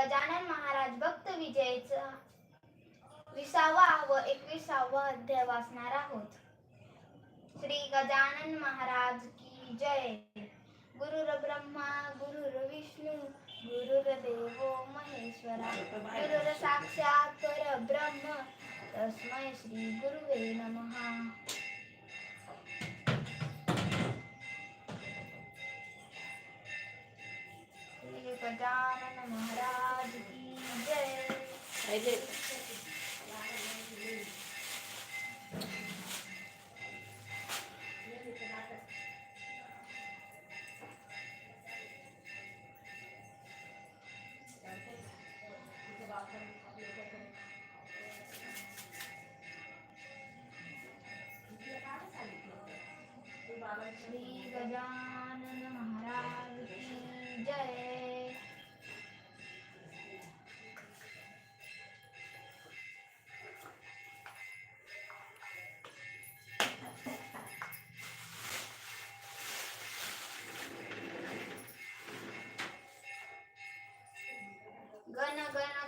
गजानन महाराज भक्त विजयचा विसावा व एकविसावा अध्याय वाचणार आहोत श्री गजानन महाराज की जय. गुरुर ब्रह्मा गुरुर विष्णू गुरुर्देवो महेश्वरा गुरुर साक्षात परब्रह्म. तस्मै श्री गुरुवे नमः. गजानन महाराज की जय श्री गजानन महाराज की जय।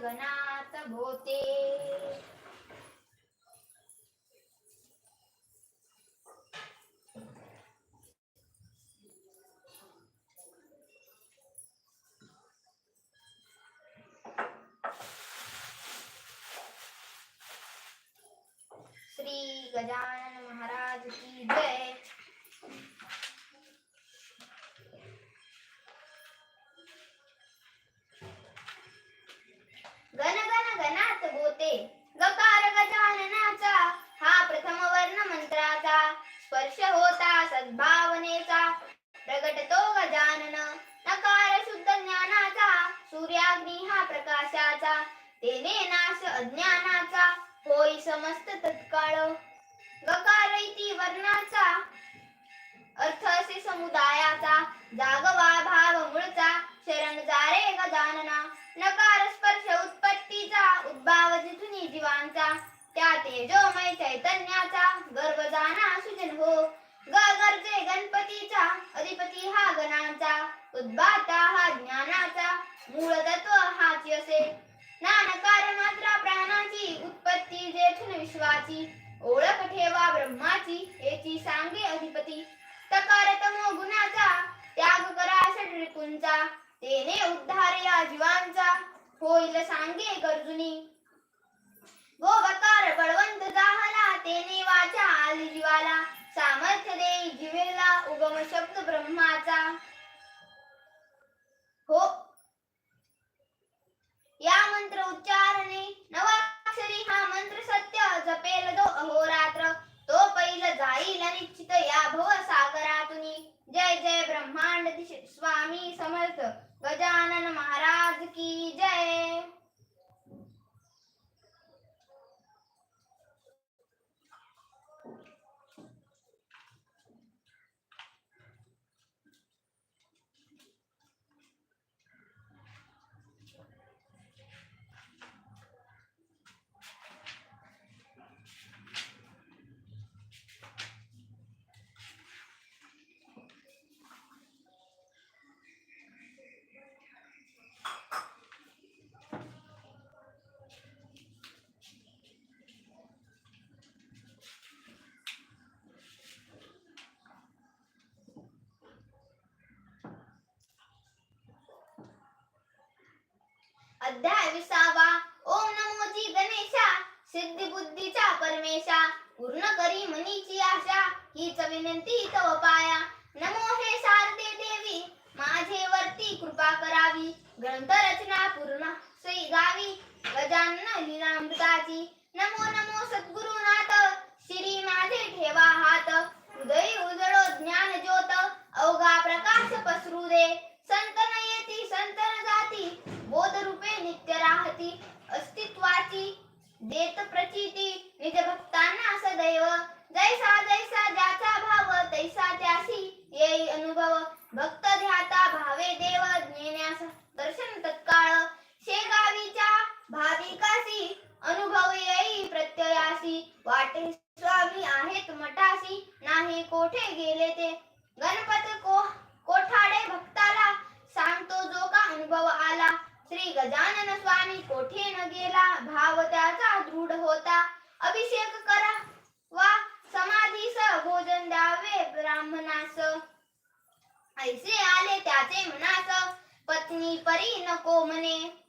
गण भोते. श्री गजान तत्व हाची असे नानकार मात्रा प्राणाची उत्पत्ती जेथून विश्वाची ओळख ठेवा ब्रह्माची याची सांगे अधिपती। तकार तमो गुणाचा त्याग करा षड्रिपूंचा तेने उद्धार या जीवांचा होईल सांगे गरजुनी। गोवकार बळवंत जाहला तेने वाचा आली जीवाला सामर्थ्य देई जीवेला उगम शब्द ब्रह्माचा। हो या मंत्र उच्चारणे. नवाक्षरी हा मंत्र सत्य जपेल तो अहोरात्र. तो पैल जाईल निश्चित या भव सागरातून जय जय ब्रह्मांड स्वामी समर्थ. गजानन महाराज की जय. अध्याय विसावा ओम नमोजी गणेशा सिद्धी बुद्धीचा परमेशा. पूर्ण करी मनीची आशा हीच विनंती तव पाया. नमो हे शारदे देवी माझे वरती कृपा करावी. ग्रंथ रचना पूर्ण सई गावी गजानन लीलामृताची. नमो नमो सद्गुरुनाथ श्री माझे ठेवा हात. उदय उजळो ज्ञान ज्योत अवघा प्रकाश पसरू दे. संतन येती संतन जाती बोध रूपे नित्य अस्तित्वाची देत प्रचिती निज भक्तांना सदैव. जैसा जैसा ज्याचा भाव तैसा त्यासी येई अनुभव. भक्त ध्याता भावे देव ज्ञेण्यास दर्शन तत्काळ. शेगावीच्या भाविकासी अनुभव येई प्रत्ययासी. वाटे स्वामी आहेत मठासी नाही कोठे गेले ते. गणपत को कोठाडे भक्ताला सांगतो जो का अनुभव आला. श्री गजानन स्वामी कोठे न गेला? भाव त्याचा दृढ होता. अभिषेक करा वा समाधीस भोजन द्यावे ब्राह्मणास. ऐसे आले त्याचे मनास. पत्नी परी नको म्हणे.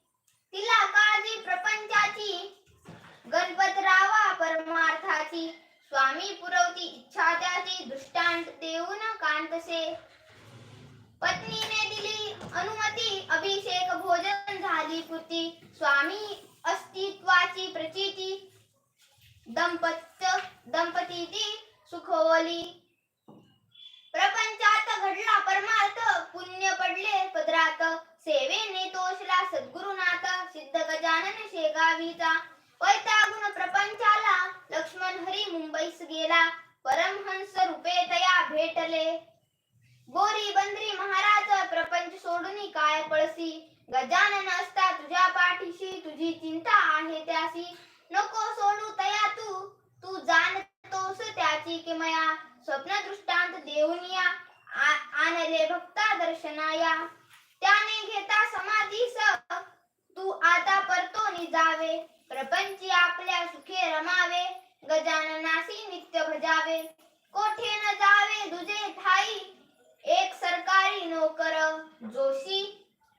तिला काळजी प्रपंचाची. गणपतरावा परमार्थाची. स्वामी पुरवती इच्छा त्याची. दृष्टांत देऊन कांतसे. पत्नीने दिली अनुमती अभिषेक भोजन झाली कृती स्वामी अस्तित्वाची प्रचिती. दंपत्य दंपतीची सुखवली. प्रपंचात घडला परमार्थ पुण्य पडले पदरात. सेवेने तोषला सद्गुरुनाथ सिद्ध गजानन शेगावीचा. वैतागुण प्रपंचाला लक्ष्मण हरी मुंबईस गेला. परमहंस रूपे तया भेटले. गोरी बंदरी महाराज प्रपंच सोडून काय पळसी? गजानन असता तुझ्या पाठीशी तुझी चिंता आहे त्यासी नको सोडू तया तू तू जाणतोस त्याची किमया. स्वप्न दृष्टांत देऊन या आणले भक्ता दर्शनाया. त्याने घेता समाधी स तू आता परतो निजावे प्रपंची आपल्या सुखे रमावे गजाननासी नित्य भजावे. कोठे न जावे दुजे ठाई एक सरकारी नोकर जोशी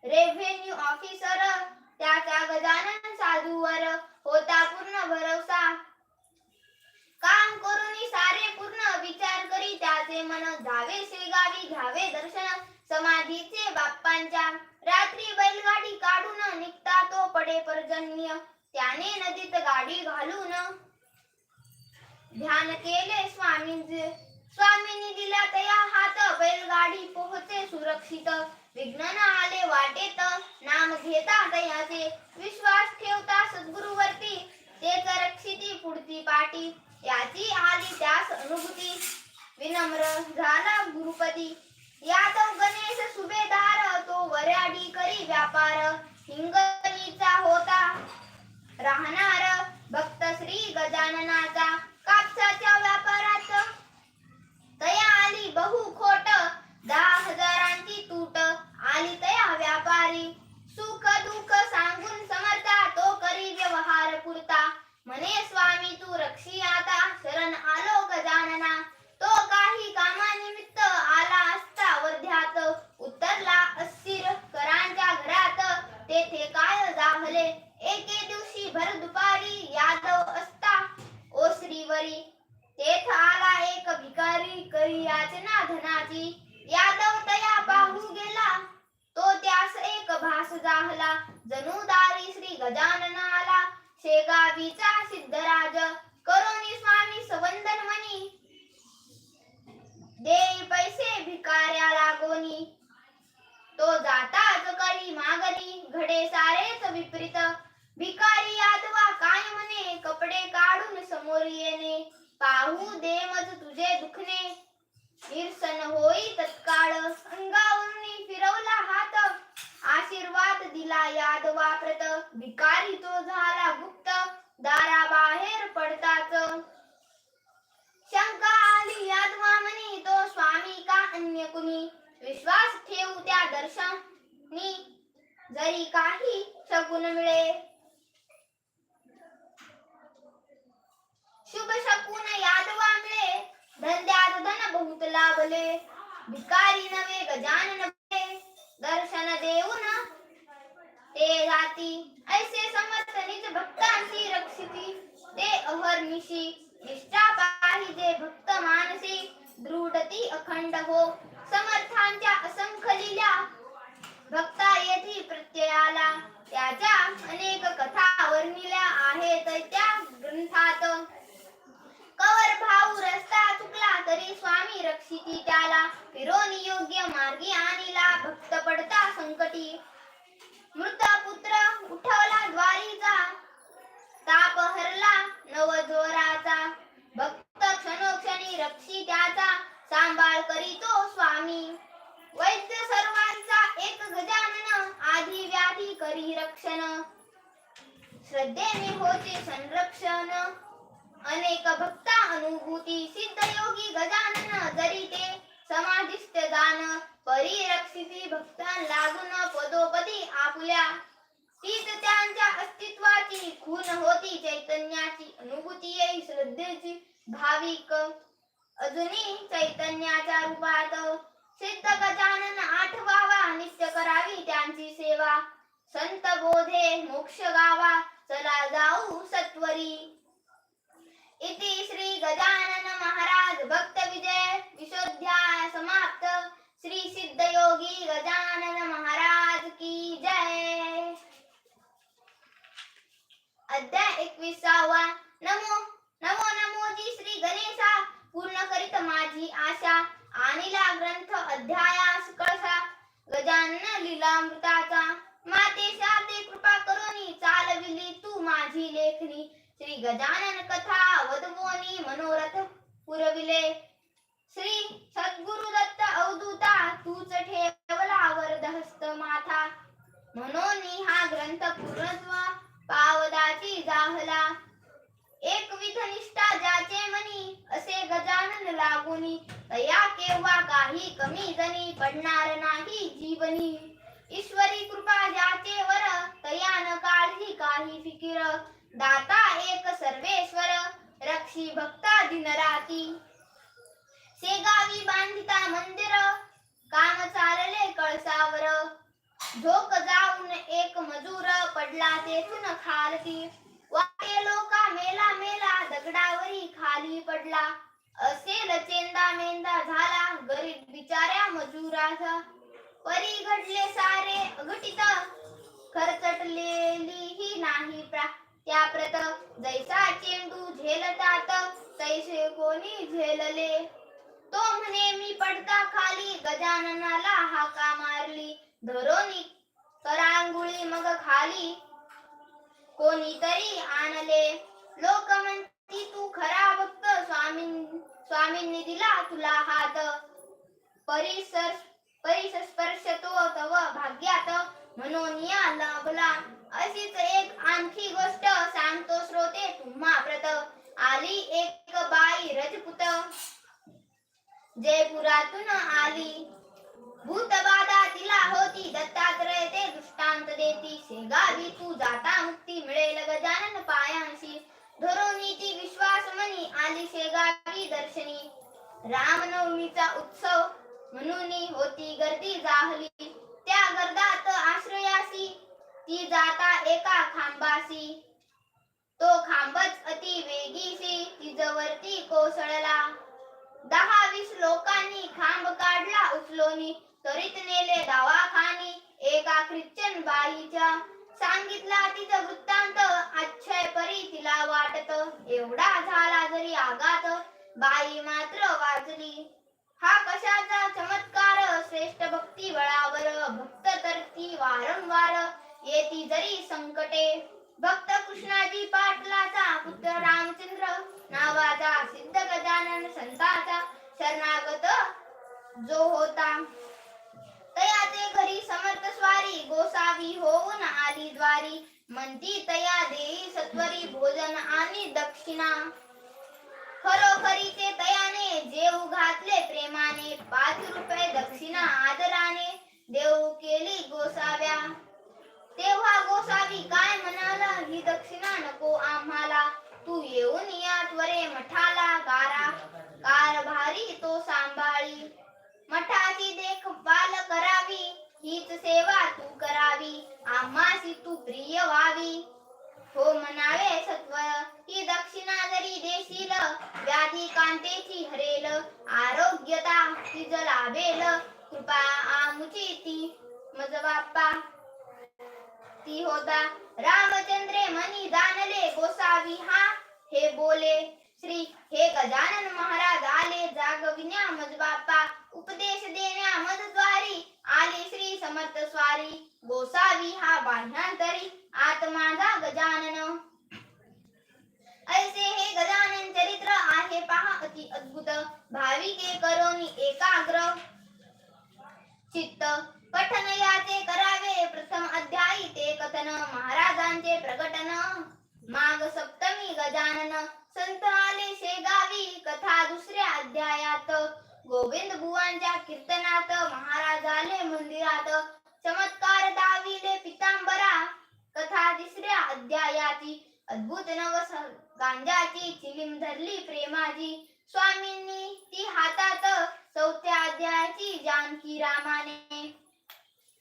रेव्हेन्यू ऑफिसर त्याचा गजानन साधूवर होता पूर्ण भरोसा. काम करून सारे पूर्ण विचार करी त्याचे मन धावे श्रीगावी घ्यावे दर्शन समाधीचे बाप्पांच्या. रात्री बैलगाडी काढून निघता तो पडे पर्जन्य त्याने नदीत गाडी घालून ध्यान केले स्वामींचे. स्वामींनी दिला तया हात बैलगाडी पोहोचे सुरक्षित. विघ्न आले वाटेत नाम घेता तयाचे विश्वास ठेवता सद्गुरुवरती तेच रक्षिती पुढती पाटी. याची आली त्यास अनुभूती. विनम्र झाला गुरुपदी. यादव गणेश सुभेदार तो वऱ्याडी करी व्यापार. हिंगणीचा होता राहणार भक्त श्री गजाननाचा. कापसाच्या व्यापारात तया आली बहु खोट दहा हजारांची तूट आली तया व्यापारी. सुख दुःख सांगून समर्था तो करी व्यवहार पुरता म्हणे स्वामी तू रक्षी आता शरण आलो गजानना तो काही कामानिमित्त आला असता वर्ध्यात उतरला अस्थिर करांच्या घरात तेथे काय जाहले एके दिवशी भर दुपारी यादव असता ओसरीवरी तेथ आला एक भिकारी करी याचना धनाची यादव तया पाहू गेला तो त्यास एक भास जाहला जणू दारी श्री गजानन आला शेगावीचा सिद्धराज करोनी स्वामी सवंदन म्हणी देई पैसे भिकाऱ्या लागोनी तो जाताच करी मागणी घडे सारेच विपरीत भिकारी यादवा काय म्हणे कपडे काढून समोर येणे पाहू दे मज तुझे दुखणे. निरसन होई तत्काळ अंगावरून फिरवला हात. आशीर्वाद दिला यादवा प्रत भिकारी तो झाला गुप्त. दारा बाहेर पडताच. शंका आली यादवा म्हणे तो स्वामी का अन्य कुणी? विश्वास ठेवू त्या दर्शनी. जरी काही शकुन मिळे. शुभ शकून यादव आमले धंद्यात धन बहुत लाभले। भिकारी नवे गजानन भले दर्शन देऊन ते जाती। ऐसे समर्थ निज भक्तांची रक्षिती ते अहर्निशी निष्ठा पाहिजे भक्त मानसी दृढती अखंड हो। समर्थांच्या असंख्य लीला भक्ता येथी प्रत्ययाला त्याच्या अनेक कथा वर्णिल्या आहेत त्या ग्रंथात। कवर भाऊ रस्ता चुकला तरी स्वामी रक्षिती त्याला फिरोनी योग्य मार्गी आणिला. भक्त पडता संकटी. मृत पुत्र उठवला द्वारीचा. ताप हरला नवजोराचा भक्त क्षणोक्षणी रक्षी त्याचा सांभाळ करीतो स्वामी. वैद्य सर्वांचा एक गजानन आधी व्याधी करी रक्षण. श्रद्धेने होते संरक्षण. अनेक भक्त अनुभूती सिद्ध योगी गजानन जरी ते समाधिस्थ दान परिरक्षिती भक्तां लागून पदोपदी आपुल्या. तीच त्यांच्या अस्तित्वाची खून होती चैतन्याची अनुभूती येई श्रद्धेची भाविक. अजूनही चैतन्याच्या रूपात सिद्ध गजानन आठवावा नित्य करावी त्यांची सेवा. संत बोधे मोक्ष गावा चला जाऊ सत्वरी. इति श्री गजानन महाराज भक्त विजय विशोध्याय समाप्त। श्री सिद्ध योगी गजानन महाराज की जय। अध्याय एकविसावा। नमो नमो नमोजी श्री गणेशा। पूर्ण करीत माझी आशा। आणिला ग्रंथ अध्यायास कळसा। गजानन लीलामृताचा। माते शारदे कृपा करुनी चालविली तू माझी लेखनी श्री गजानन कथा वदवोनी मनोरथ पुरविले. श्री सद्गुरु दत्त अवधूता तूच ठेवला वरदहस्त माथा. मनोनी हा ग्रंथ पूर्णत्व पावदाची जाहला. एक विध निष्ठा ज्याचे मनी असे गजानन लागुनी तया केव्हा काही कमी जणी पडणार नाही जीवनी ईश्वरी कृपा ज्याचे वर तया न काळजी काही फिकीर दाता एक सर्वेश्वर रक्षी भक्ता दिनराती शेगावी बांधिता मंदिर? काम चालले कळसावर. झोक जाऊन एक मजूर पडला तेथून खालती. वाटे लोका मेला मेला दगडावरी खाली पडला. असेल चेंदा मेंदा झाला गरीब बिचाऱ्या मजुराचा. परी घडले सारे अघटित. खरचटलेली ही नाही प्रा त्या प्रत जैसा चेंडू झेलतात तैसे कोणी झेलले. तो म्हणे मी पडता खाली गजाननाला हाका मारली. धरोनी करांगुळी मग खाली. कोणीतरी आणले. लोक म्हणती तू खरा भक्त स्वामी स्वामींनी दिला तुला हात. परिसर परिसस्पर्श तो तव भाग्यात. म्हणून या लाभला. अशीच एक आणखी गोष्ट सांगतो श्रोते तुम्हा प्रत आली एक बाई रजपुत. जयपुरातून आली. भूतबाधा तिला होती दत्तात्रय ते दृष्टांत देती. शेगावी तू जाता मुक्ती मिळेल गजानन पायांशी. धरोनी विश्वास मनी आली शेगावी दर्शनी. रामनवमीचा उत्सव म्हणून होती गर्दी जाहली. त्या गर्दात आश्रयासी ती जाता एका खांबासी तो खांबच अति वेगीसी तिजवरती कोसळला. दहा वीस लोकांनी खांब काढला उचलोनी. त्वरित नेले दवाखानी. एका ख्रिश्चन बाईच्या सांगितला तिचा वृत्तांत आच्छय परी तिला वाटत. एवढा झाला जरी आघात बाई मात्र वाजली. हा कशाचा चमत्कार? श्रेष्ठ भक्ती बळावर भक्त तर ती वारंवार येती जरी संकटे. भक्त कृष्णाजी पाटलाचा पुत्र रामचंद्र नावाचा सिद्ध गजानन संता शरणागत जो होता। तया ते घरी समर्थ स्वारी गोसावी होऊन आली द्वारी। म्हणती तया देई सत्वरी भोजन आणि दक्षिणा। खरोखरीचे तयाने जेऊ घातले प्रेमाने पाच रुपये दक्षिणा आदराने देऊ केली गोसाव्या। तेव्हा गोसावी काय म्हणाला ही दक्षिणा नको आम्हाला तू येऊन या त्वरे मठाला गारा। कारभारी तो सांभाळी. मठाची देखभाल करावी हीच सेवा तू करावी आम्हाशी तू प्रिय व्हावी. हो म्हणावे सत्व ही दक्षिणा जरी देशील व्याधी कांतेची हरेल आरोग्यता तिज लाभेल. कृपा आमुची ती मज बाप्पा ती होता. रामचंद्रे मनी दानले गोसावी हा हे बोले श्री हे गजानन महाराज आले जागविण्या मज बापा. उपदेश देण्या मज द्वारी आले श्री समर्थ स्वारी. गोसावी हा बाह्यांतरी. आत माझा गजानन. ऐसे हे गजानन चरित्र आहे पहा अति अद्भुत. भाविके करोनी एकाग्र. चित्त. पठन याचे करावे. प्रथम अध्यायी ते कथन. महाराजांचे प्रकटन. माग सप्तमी गजानन संत आले शेगावी कथा दुसऱ्या अध्यायात. गोविंद बुवांच्या कीर्तनात महाराज आले मंदिरात चमत्कार दाविले पितांबरा. कथा तिसऱ्या अध्यायाची अद्भुत नव गांजाची चिलीम धरली प्रेमाची. स्वामींनी ती हातात चौथ्या अध्यायाची जानकी रामाने.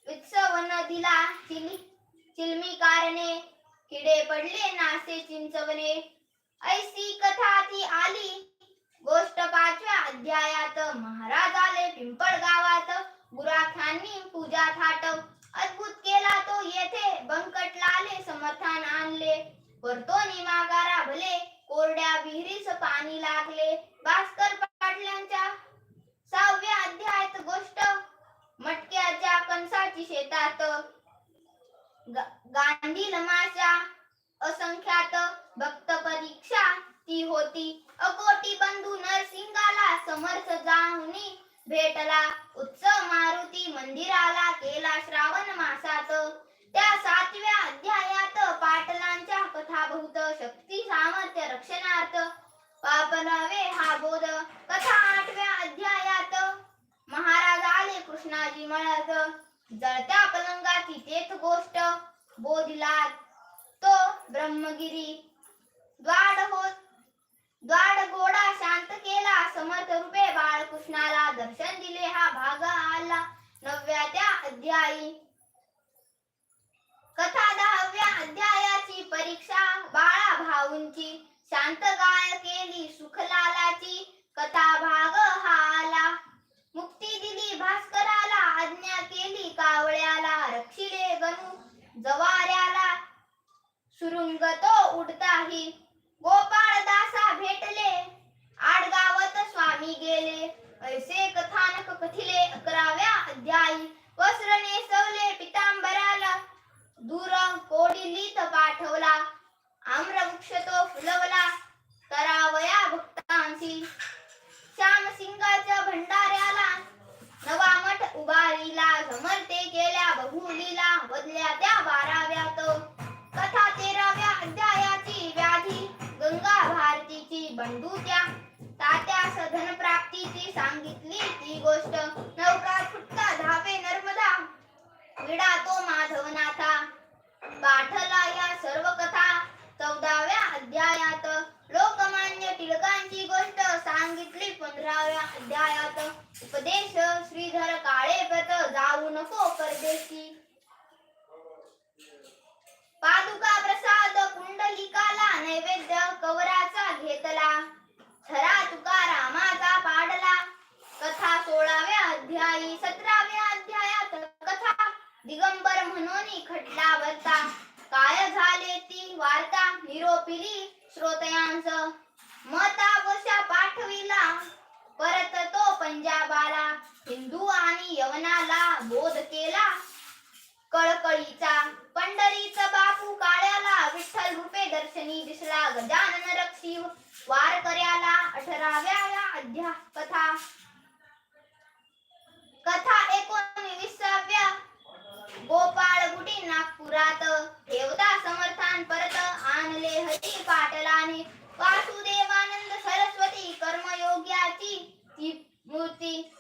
उत्सव दिला चिनी चिलमी कारणे किडे पडले नासे चिंचवणे. ऐसी कथा ती आली. गोष्ट पाचव्या अध्यायात. महाराज आले पिंपळ गावात. गुराख्यांनी पूजा थाट. अद्भुत केला तो येथे. बंकट लाले समर्थान आणले. परतो निमागारा भले. कोरड्या विहिरीस पाणी लागले. भास्कर पाटलांच्या सहाव्या अध्यायात गोष्ट. मटक्याच्या कणसाची शेतात. गांधी गांधील असंख्यात भक्त परीक्षा ती होती. अकोटी बंधू नरसिंगाला समर्थ जाऊनी भेटला. उत्सव मारुती मंदिराला केला श्रावण मासात. त्या सातव्या अध्यायात पाटलांच्या कथा बहुत शक्ती सामर्थ्य रक्षणार्थ वापरावे हा बोध. कथा आठव्या अध्यायात महाराज आले कृष्णाजी म्हणत जळत्या पलंगाची तेच गोष्ट बोधिला तो ब्रह्मगिरी. द्वाड होत द्वाड गोडा शांत केला. समर्थ रूपे बाळकृष्णाला दर्शन दिले. हा भाग आला नवव्या त्या अध्यायी. कथा दहाव्या अध्यायाची परीक्षा. बाळा भाऊंची शांत गाय केली. सुखलालाची कथा भाग हा आला. मुक्ती दिली भास्कर जवाऱ्याला सुरुंग तो उडताही. गोपाळ दासा भेटले. आडगावत स्वामी गेले. ऐसे कथानक कथिले अकराव्या अध्यायी. वस्त्र नेसवले पितांबराला. दूर कोडिलीत पाठवला. आम्रवृक्ष तो फुलवला. करावया भक्तांशी. श्यामसिंगाच्या भंडाऱ्याला नवा मठ उभारीला समर्थे केल्या बहुलीला बदल्या त्या बाराव्यात. कथा तेराव्या अध्यायाची व्याधी गंगा भारतीची बंडूच्या तात्या सधन प्राप्तीची सांगितली ती गोष्ट. नौका फुटका धावे नर्मदा. विडा तो माधवनाथा. पाठला या सर्व कथा चौदाव्या अध्यायात. लोकमान्य टिळकांची गोष्ट सांगितली पंधराव्या अध्यायात. उपदेश श्रीधर काळे पत जाऊ नको परदेशी. पादुका प्रसाद कुंडलिकाला नैवेद्य कवराचा घेतला. खरा तुका रामाचा पाडला. कथा सोळाव्या अध्यायी सतराव्या अध्यायात कथा दिगंबर म्हणून खटला भरता काय झाले ती वार्ता निरोपिली श्रोतयांस मता वशा पाठविला. परत तो पंजाबाला हिंदू आणि यवनाला बोध केला. कळकळीचा पंढरीचा बापू काळ्याला विठ्ठल रूपे दर्शनी दिसला. गजानन रक्षी वार कर्याला अठराव्या या अध्या कथा कथा एकोणविसाव्या. गोपाळ गुडी नागपुरात देवता समर्थान परत आणले हरी पाटलाने. वासुदेवानंद सरस्वती कर्मयोग्याची ती मूर्ती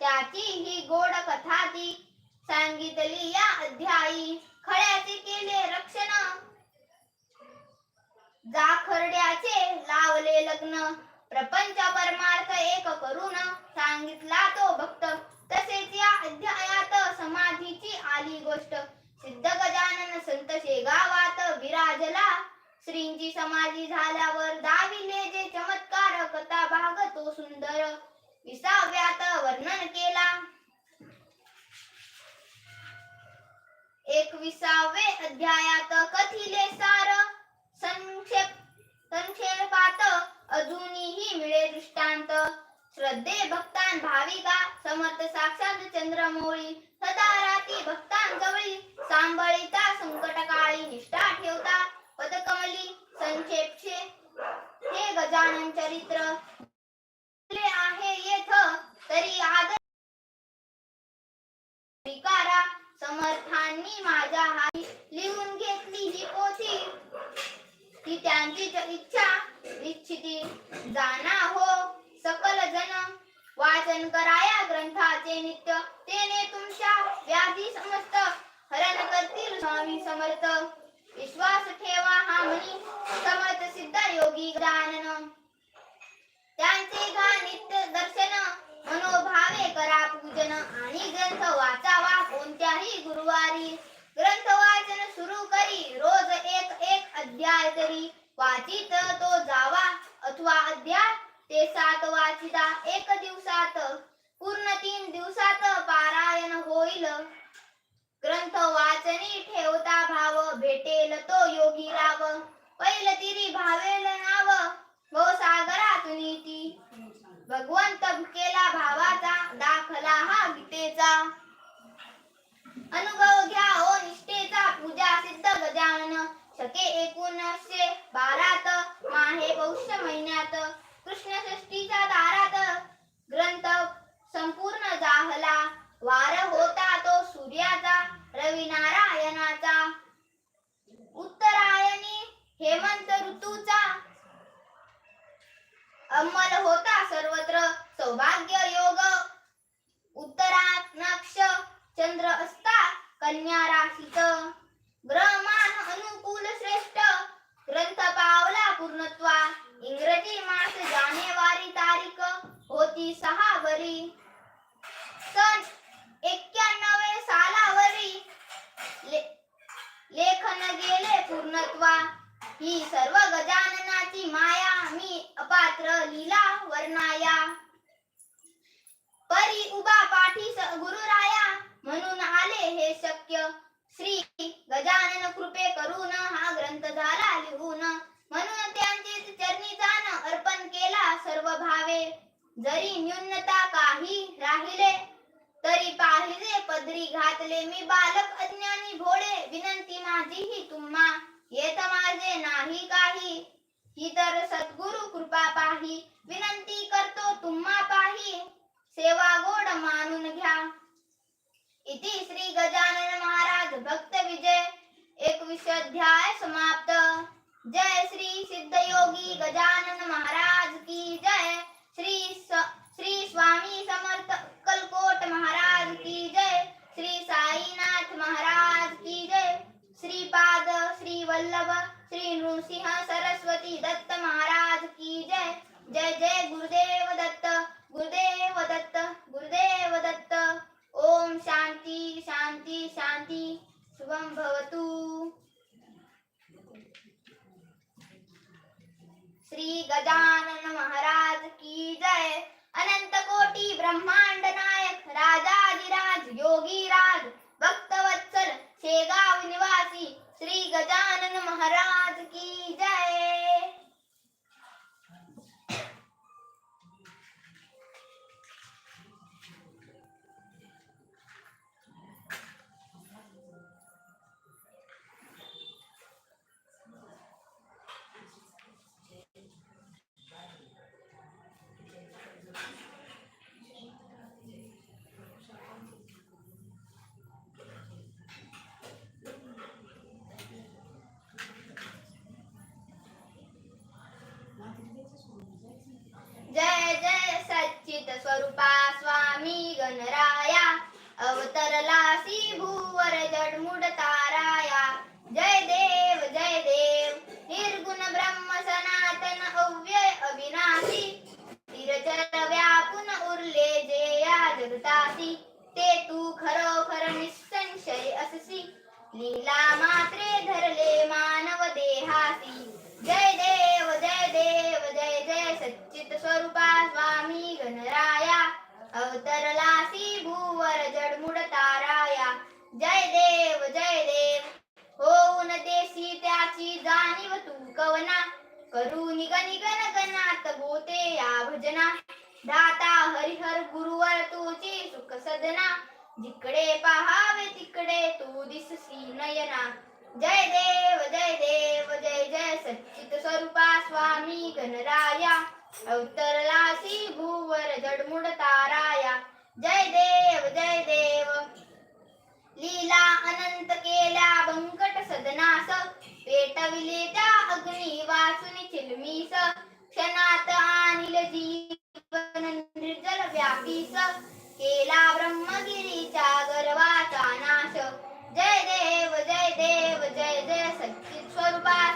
त्याची ही गोड कथा ती सांगितली या अध्यायी. खळ्याचे केले रक्षण. जाखरड्याचे लावले लग्न. प्रपंच परमार्थ एक करून सांगितला तो भक्त. तसेच या अध्यायात समाधीची आली गोष्ट. सिद्ध गजानन संत शेगावात विराजला. श्रींची समाधी झाल्यावर दाविले जे चमत्कार कथा भाग तो सुंदर. विसाव्यात वर्णन केला. एकविसावे अध्यायात कथिले सार. संक्षेप संक्षेपात अजूनही मिळे दृष्टांत. श्रद्धे भक्तान भाविका समर्थ साक्षात चंद्रमौळी सदा राती भक्तांजवळी सांभाळीता संकट काळी निष्ठा ठेवता. पदकमली संक्षेपचे. हे गजानन चरित्र. लिहिले आहे येथ तरी आदर. स्वीकारा समर्थांनी माझ्या हाती लिहून घेतली ही पोथी. ती त्यांची इच्छा इच्छिती. जाना हो सकल जन. वाचन कराया ग्रंथाचे नित्य. तेने तुमच्या व्याधी समस्त. हरण करतील स्वामी समर्थ. विश्वास ठेवा हा म्हणी समर्थ सिद्ध योगी दानन त्यांचे घा नित्य दर्शन मनोभावे करा पूजन. आणि ग्रंथ वाचावा कोणत्याही गुरुवारी. ग्रंथ वाचन सुरू करी रोज एक एक अध्याय तरी. वाचित तो जावा अथवा अध्याय ते सात वाचिता. एक दिवसात पूर्ण तीन दिवसात पारायण होईल. ग्रंथ वाचनी ठेवता भाव भेटेल तो योगी राव. पैल तिरी भावेल नाव भवसागरातून ती भगवंत केला भावाचा दाखला हा गीतेचा. अनुभव घ्या ओ निष्ठेचा पूजा सिद्ध गजानन. शके एकोणीसशे बारात माहे पौष महिन्यात. कृष्ण षष्टीच्या दारात ग्रंथ संपूर्ण जाहला. वार होता तो सूर्याचा रवी नारायणाचा उत्तरायणी हेमंत ऋतूचा. अंमल होता सर्वत्र सौभाग्य योग. उत्तराक्ष चंद्र असता कन्या राशीत ग्रहमान अनुकूल श्रेष्ठ ग्रंथ पावला पूर्णत्वा. इंग्रजी मास जानेवारी तारीख होती सहा वरी. सन एक्क्याण्णवे सालावरी ले- लेखन गेले पूर्णत्वा. ही सर्व गजाननाची माया मी अपात्र लीला वर्णाया. परी उभा पाठी गुरुराया म्हणून आले हे शक्य. श्री गजानन कृपे करून हा ग्रंथ झाला लिहून म्हणून त्यांचे चरणी जाण अर्पण केला सर्व भावे. जरी न्यूनता काही राहिले तरी पाहिजे पदरी घातले मी बालक अज्ञानी भोळे. विनंती माझी ही तुम्हा. येत माझे नाही काही. ही तर सद्गुरु कृपा पाही. विनंती करतो तुम्हा पाही. सेवा गोड मानून घ्या. इति श्री गजानन महाराज भक्त विजय. एकविस अध्याय समाप्त. जय श्री सिद्ध योगी गजानन महाराज की जय. श्री स- श्री स्वामी समर्थ कलकोट महाराज की जय। श्री साईनाथ महाराज की जय। श्रीपाद श्री वल्लभ, श्री नृसिंह सरस्वती दत्त महाराज की जय। जय जय गुरुदेव दत्त गुरुदेव दत्त गुरुदेव दत्त। ओम शांति शांति शांति। शुभम भवतु। श्री गजानन महाराज की जय। अनंत कोटी ब्रह्मांड नायक राजाधिराज योगी राज भक्त वत्सल शेगाव निवासी श्री गजानन महाराज की जय. स्वरूपा स्वामी गणराया अवतरलासी भूवर जडमुडता जय देव जय देव. होऊन देशी त्याची जाणीव तू कवना. करू निग निगन गणात गोते या भजना. दाता हरिहर गुरुवर तुझी सुख सदना जिकडे पहावे तिकडे तू दिससी नयना. जय देव जय देव जय जय सच्चित स्वरूपा स्वामी गणराया. अवतरलासी भूवर जडमुड ताराया. जय देव जय देव. लीला अनंत केल्या बंकट सदनास. पेटविले त्या अग्नी वाचून चिलमीस. क्षणात आणिल जीवन निर्जल व्यापीस. केला ब्रह्मगिरीच्या गर्वाचा नाश. जय देव जय देव जय जय सच्चित स्वरूपा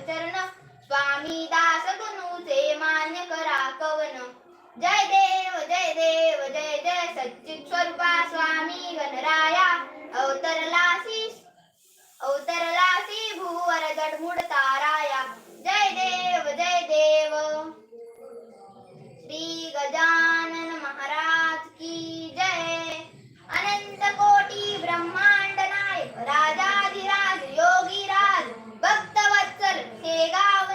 चरण। स्वामी दास गुणूचे मान्य करा कवन। जय देव जय देव जय जय सच्चित स्वरूपा। स्वामी गणराया अवतरलासी अवतरलासी भूवर गडमुड ताराया। जय देव जय देव। श्री गजानन महाराज की जय। अनंत कोटी ब्रह्मांड नायक राजाधी 提高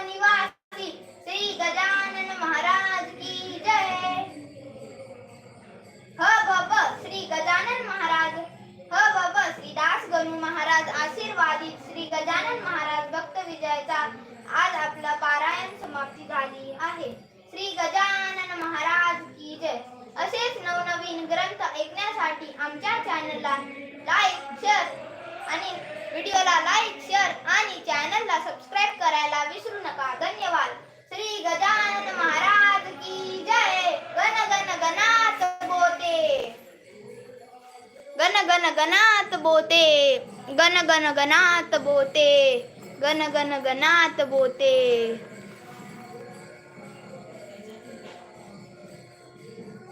गणगणात बोते.